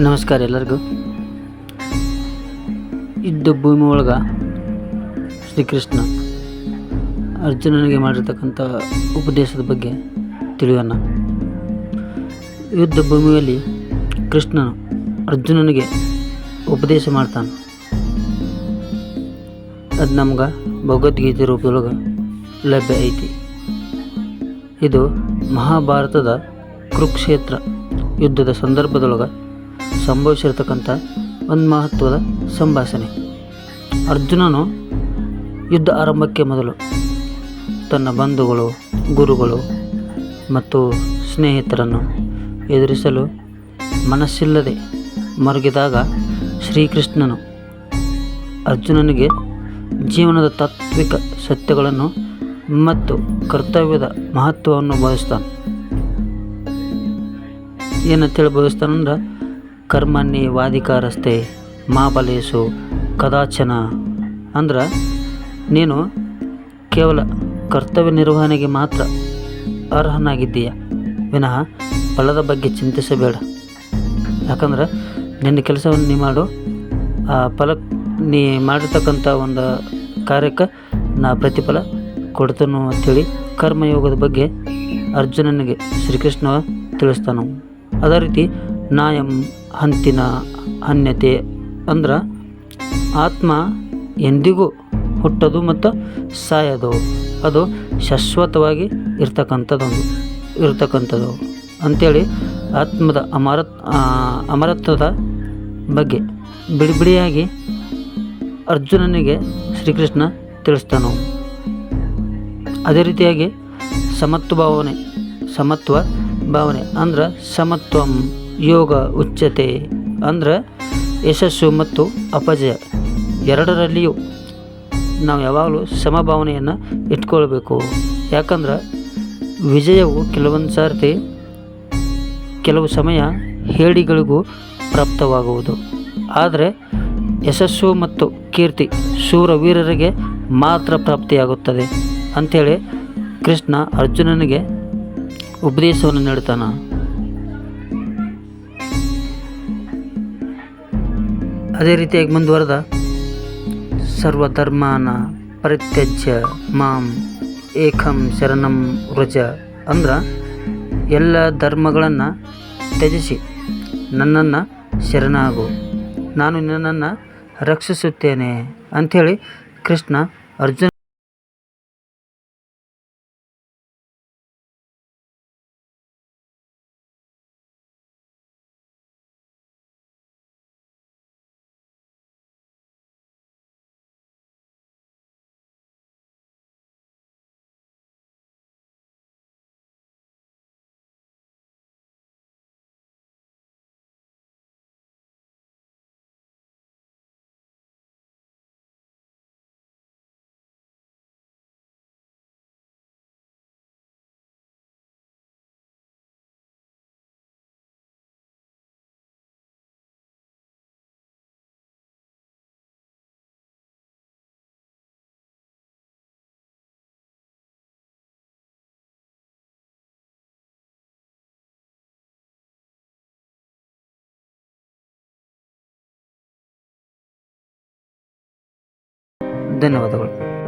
ನಮಸ್ಕಾರ ಎಲ್ಲರಿಗೂ. ಯುದ್ಧ ಭೂಮಿ ಒಳಗೆ ಶ್ರೀಕೃಷ್ಣ ಅರ್ಜುನನಿಗೆ ಮಾಡಿರ್ತಕ್ಕಂಥ ಉಪದೇಶದ ಬಗ್ಗೆ ತಿಳಿಯೋಣ. ಯುದ್ಧ ಭೂಮಿಯಲ್ಲಿ ಕೃಷ್ಣನು ಅರ್ಜುನನಿಗೆ ಉಪದೇಶ ಮಾಡ್ತಾನೆ. ಅದು ನಮ್ಗೆ ಭಗವದ್ಗೀತೆ ರೂಪದೊಳಗೆ ಲಭ್ಯ ಐತಿ. ಇದು ಮಹಾಭಾರತದ ಕುರುಕ್ಷೇತ್ರ ಯುದ್ಧದ ಸಂದರ್ಭದೊಳಗೆ ಸಂಭವಿಸಿರ್ತಕ್ಕಂಥ ಒಂದು ಮಹತ್ವದ ಸಂಭಾಷಣೆ. ಅರ್ಜುನನು ಯುದ್ಧ ಆರಂಭಕ್ಕೆ ಮೊದಲು ತನ್ನ ಬಂಧುಗಳು, ಗುರುಗಳು ಮತ್ತು ಸ್ನೇಹಿತರನ್ನು ಎದುರಿಸಲು ಮನಸ್ಸಿಲ್ಲದೆ ಮರುಗಿದಾಗ ಶ್ರೀಕೃಷ್ಣನು ಅರ್ಜುನನಿಗೆ ಜೀವನದ ತಾತ್ವಿಕ ಸತ್ಯಗಳನ್ನು ಮತ್ತು ಕರ್ತವ್ಯದ ಮಹತ್ವವನ್ನು ಬಯಸ್ತಾನೆ ಏನಂತೇಳಿ ಬೋಧಿಸ್ತಾನಂದ್ರೆ ಕರ್ಮಣ್ಣಿ ವಾದಿಕಾರಸ್ತೆ ಮಾಬಲೇಶು ಕದಾಚನ. ಅಂದ್ರೆ, ನೀನು ಕೇವಲ ಕರ್ತವ್ಯ ನಿರ್ವಹಣೆಗೆ ಮಾತ್ರ ಅರ್ಹನಾಗಿದ್ದೀಯ. ವಿನಃ ಫಲದ ಬಗ್ಗೆ ಚಿಂತಿಸಬೇಡ. ಯಾಕಂದ್ರೆ, ನಿನ್ನ ಕೆಲಸವನ್ನು ನೀ ಮಾಡು. ಆ ಫಲ ನೀ ಮಾಡಿರ್ತಕ್ಕಂಥ ಒಂದು ಕಾರ್ಯಕ್ಕೆ ನಾ ಪ್ರತಿಫಲ ಕೊಡ್ತೇನೆ ಅಂಥೇಳಿ ಕರ್ಮಯೋಗದ ಬಗ್ಗೆ ಅರ್ಜುನನಿಗೆ ಶ್ರೀಕೃಷ್ಣ ತಿಳಿಸ್ತಾನು. ಅದೇ ರೀತಿ ನಾಯಂ ಹಂತಿನ ಅನ್ಯತೆ ಅಂದ್ರೆ ಆತ್ಮ ಎಂದಿಗೂ ಹುಟ್ಟೋದು ಮತ್ತು ಸಾಯೋದು. ಅದು ಶಾಶ್ವತವಾಗಿ ಇರ್ತಕ್ಕಂಥದ್ದೊಂದು ಇರ್ತಕ್ಕಂಥದ್ದು. ಅಂಥೇಳಿ ಆತ್ಮದ ಅಮರ ಅಮರತ್ವದ ಬಗ್ಗೆ ಬಿಡಿ ಬಿಡಿಯಾಗಿ ಅರ್ಜುನನಿಗೆ ಶ್ರೀಕೃಷ್ಣ ತಿಳಿಸ್ತಾನು. ಅದೇ ರೀತಿಯಾಗಿ ಸಮತ್ವ ಭಾವನೆ ಸಮತ್ವ ಭಾವನೆ ಅಂದ್ರೆ ಸಮತ್ವಂ. ಯೋಗ, ಉಚ್ಚತೆ ಅಂದ್ರೆ ಯಶಸ್ಸು ಮತ್ತು ಅಪಜಯ. ಎರಡರಲ್ಲಿಯೂ ನಾವು ಯಾವಾಗಲೂ ಸಮಭಾವನೆಯನ್ನು ಇಟ್ಕೊಳ್ಬೇಕು. ಯಾಕಂದ್ರೆ ವಿಜಯವು ಕೆಲವೊಂದು ಸಾರ್ತಿ ಕೆಲವು ಸಮಯ ಹೇಡಿಗಳಿಗೂ ಪ್ರಾಪ್ತವಾಗುವುದು. ಆದರೆ ಯಶಸ್ಸು ಮತ್ತು ಕೀರ್ತಿ ಶೂರವೀರರಿಗೆ ಮಾತ್ರ ಪ್ರಾಪ್ತಿಯಾಗುತ್ತದೆ. ಅಂಥೇಳಿ ಕೃಷ್ಣ ಅರ್ಜುನನಿಗೆ ಉಪದೇಶವನ್ನು ನೀಡ್ತಾನೆ. ಅದೇ ರೀತಿಯಾಗಿ ಮುಂದುವರೆದ. ಸರ್ವಧರ್ಮಾನ ಪರಿತ್ಯಜ್ಯ ಮಾಂ ಏಕಂ ಶರಣಂ ವ್ರಜ. ಅಂದ್ರೆ ಎಲ್ಲ ಧರ್ಮಗಳನ್ನು ತ್ಯಜಿಸಿ, ನನ್ನನ್ನು ಶರಣಾಗು. ನಾನು ನಿನ್ನನ್ನು ರಕ್ಷಿಸುತ್ತೇನೆ ಅಂಥೇಳಿ ಕೃಷ್ಣ ಅರ್ಜುನ ಧನ್ಯವಾದಗಳು